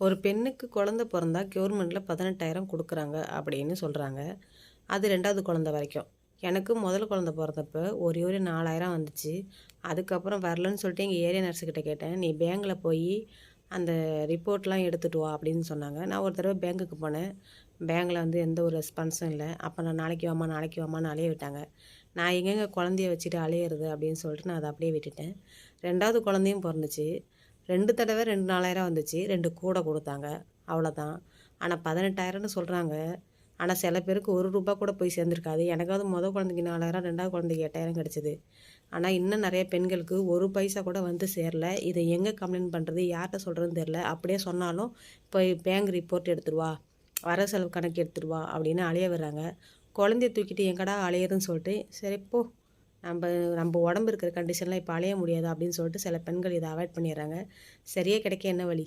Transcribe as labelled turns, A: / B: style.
A: ஒரு பெண்ணுக்கு குழந்த பிறந்தா கவர்மெண்ட்டில் பதினெட்டாயிரம் கொடுக்குறாங்க அப்படின்னு சொல்கிறாங்க அது ரெண்டாவது குழந்த வரைக்கும். எனக்கு முதல் குழந்த பிறந்தப்ப ஒரே ஒரு நாலாயிரம் வந்துச்சு. அதுக்கப்புறம் வரலன்னு சொல்லிட்டு எங்கள் ஏரியா நர்ஸுக்கிட்ட கேட்டேன் நீ பேங்கில் போய் அந்த ரிப்போர்ட்லாம் எடுத்துகிட்டு வா அப்படின்னு சொன்னாங்க. நான் ஒரு தடவை பேங்க்குக்கு போனேன். பேங்கில் வந்து எந்த ஒரு ரெஸ்பான்ஸும் இல்லை. அப்போ நான் நாளைக்கு வாமா நாளைக்கு வாமான்னு அலைய விட்டாங்க. நான் எங்கெங்கே குழந்தைய வச்சுட்டு அலையிறது அப்படின்னு சொல்லிட்டு நான் அதை அப்படியே விட்டுட்டேன். ரெண்டாவது குழந்தையும் பிறந்துச்சு. ரெண்டு தடவை ரெண்டு நாலாயிரம் வந்துச்சு. ரெண்டு கூட கொடுத்தாங்க. அவ்வளோதான் ஆனால் பதினெட்டாயிரம்னு சொல்கிறாங்க ஆனால் சில பேருக்கு ஒரு ரூபா கூட போய் சேர்ந்துருக்காது. எனக்காவது மொதல் குழந்தைக்கு நாலாயிரம் ரெண்டாவது குழந்தைக்கு எட்டாயிரம் கிடச்சிது. ஆனால் இன்னும் நிறைய பெண்களுக்கு ஒரு பைசா கூட வந்து சேரல. இதை எங்கே கம்ப்ளைண்ட் பண்ணுறது யார்கிட்ட சொல்கிறதுன்னு தெரில அப்படியே சொன்னாலும் போய் பேங்க் ரிப்போர்ட் எடுத்துருவா வர செலவு கணக்கு எடுத்துருவா அப்படின்னு அலைய வர்றாங்க குழந்தைய தூக்கிட்டு எங்கடா அலையிறதுன்னு சொல்லிட்டு சரி போ. நம்ம நம்ம உடம்பு இருக்கிற கண்டிஷன்லாம் இப்போ அலைய முடியாது அப்படின்னு சொல்லிட்டு சில பெண்கள் இதை அவாய்ட் பண்ணிடுறாங்க. சரியே கிடைக்க என்ன வழி?